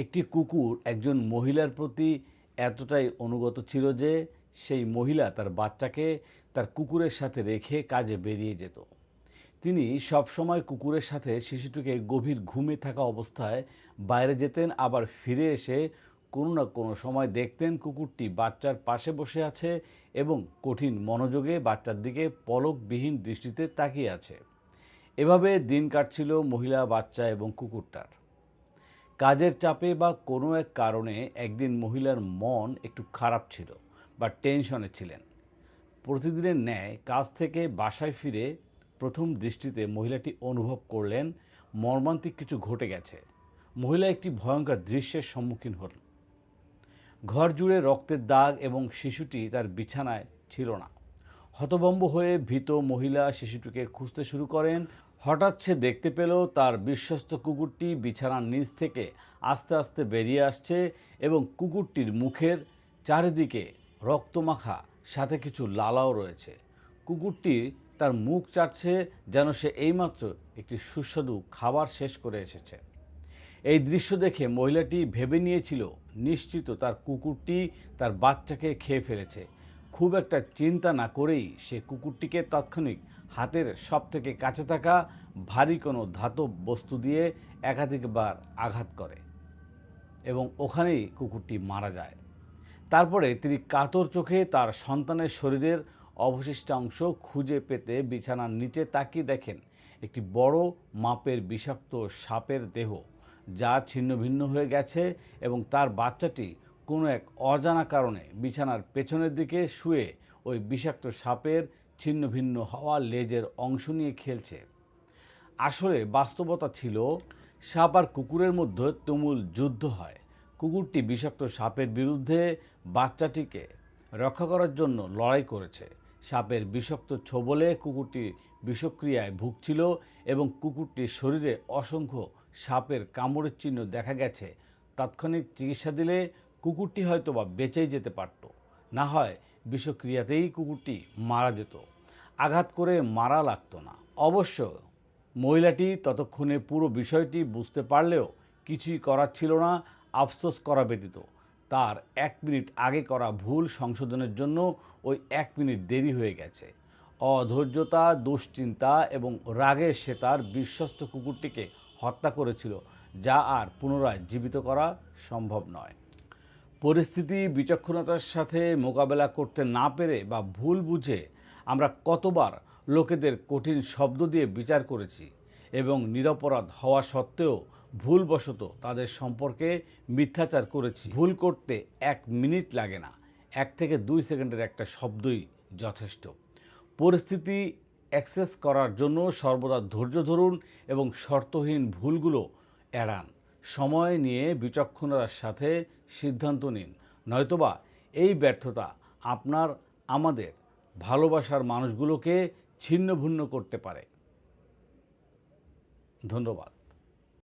একটি কুকুর একজন মহিলার প্রতি এতটাই অনুগত ছিল যে সেই মহিলা তার বাচ্চাকে তার কুকুরের সাথে রেখে কাজে বেরিয়ে যেত। তিনি সবসময় কুকুরের সাথে শিশুটিকে গভীর ঘুমে থাকা অবস্থায় বাইরে যেতেন, আবার ফিরে এসে কোনো না কোনো সময় দেখতেন কুকুরটি বাচ্চার পাশে বসে আছে এবং কঠিন মনোযোগে বাচ্চার দিকে পলকবিহীন দৃষ্টিতে তাকিয়ে আছে। এভাবে দিন কাটছিল মহিলা, বাচ্চা এবং কুকুরটার। কাজের চাপে বা কোনো এক কারণে একদিন মহিলার মন একটু খারাপ ছিল বা টেনশনে ছিলেন। প্রতিদিনের ন্যায় কাজ থেকে বাসায় ফিরে প্রথম দৃষ্টিতে মহিলাটি অনুভব করলেন, মর্মান্তিক কিছু ঘটে গেছে। মহিলা একটি ভয়ঙ্কর দৃশ্যের সম্মুখীন হলেন ঘর জুড়ে রক্তের দাগ এবং শিশুটি তার বিছানায় ছিল না। হতভম্ব হয়ে ভীত মহিলা শিশুটিকে খুঁজতে শুরু করেন হঠাৎ সে দেখতে পেল তার বিশ্বস্ত কুকুরটি বিছানার নিচ থেকে আস্তে আস্তে বেরিয়ে আসছে এবং কুকুরটির মুখের চারিদিকে রক্তমাখা, সাথে কিছু লালাও রয়েছে। কুকুরটি তার মুখ চাটছে যেন সে এইমাত্র একটি সুস্বাদু খাবার শেষ করে এসেছে। এই দৃশ্য দেখে মহিলাটি ভেবে নিয়েছিল, নিশ্চিত তার কুকুরটি তার বাচ্চাকে খেয়ে ফেলেছে। খুব একটা চিন্তা না করেই সে কুকুরটিকে তাৎক্ষণিক হাতের সব থেকে কাছে থাকা ভারী কোনো ধাতব বস্তু দিয়ে একাধিকবার আঘাত করে এবং ওখানেই কুকুরটি মারা যায়। তারপরে তিনি কাতর চোখে তার সন্তানের শরীরের অবশিষ্টাংশ খুঁজে পেতে বিছানার নিচে তাকিয়ে দেখেন একটি বড় মাপের বিষাক্ত সাপের দেহ, যা ছিন্ন ভিন্ন হয়ে গেছে এবং তার বাচ্চাটি কোনো এক অজানা কারণে বিছানার পেছনের দিকে শুয়ে ওই বিষাক্ত সাপের ছিন্ন ভিন্ন হওয়া লেজের অংশ নিয়ে খেলছে। আসলে বাস্তবতা ছিল, সাপ আর কুকুরের মধ্যে তুমুল যুদ্ধ হয়। কুকুরটি বিষাক্ত সাপের বিরুদ্ধে বাচ্চাটিকে রক্ষা করার জন্য লড়াই করেছে। সাপের বিষাক্ত ছোবলে কুকুরটি বিষক্রিয়ায় ভুগছিল এবং কুকুরটির শরীরে অসংখ্য সাপের কামড়ের চিহ্ন দেখা গেছে। তাৎক্ষণিক চিকিৎসা দিলে কুকুরটি হয়তো বা বেঁচেই যেতে পারত। না হয় বিষক্রিয়াতেই কুকুরটি মারা যেত। আঘাত করে মারা লাগতো না। অবশ্য মহিলাটি ততক্ষণে পুরো বিষয়টি বুঝতে পারলেও কিছুই করার ছিল না, আফসোস করা ব্যতীত। তার এক মিনিট আগে করা ভুল সংশোধনের জন্য ওই এক মিনিট দেরি হয়ে গেছে। অধৈর্যতা, দুশ্চিন্তা এবং রাগে সে তার বিশ্বস্ত কুকুরটিকে হত্যা করেছিল, যা আর পুনরায় জীবিত করা সম্ভব নয়। পরিস্থিতি বিচক্ষণতার সাথে মোকাবেলা করতে না পেরে বা ভুল বুঝে আমরা কতবার লোকেদের কঠিন শব্দ দিয়ে বিচার করেছি এবং নিরপরাধ হওয়া সত্ত্বেও ভুলবশত তাদের সম্পর্কে মিথ্যাচার করেছি। ভুল করতে এক মিনিট লাগে না, এক থেকে দুই সেকেন্ডের একটা শব্দই যথেষ্ট। পরিস্থিতি অ্যাক্সেস করার জন্য সর্বদা ধৈর্য ধরুন এবং শর্তহীন ভুলগুলো এড়ান। সময় নিয়ে বিচক্ষণতার সাথে সিদ্ধান্ত নিন। নয়তোবা এই ব্যর্থতা আপনার, আমাদের ভালোবাসার মানুষগুলোকে ছিন্নভিন্ন করতে পারে। ধন্যবাদ।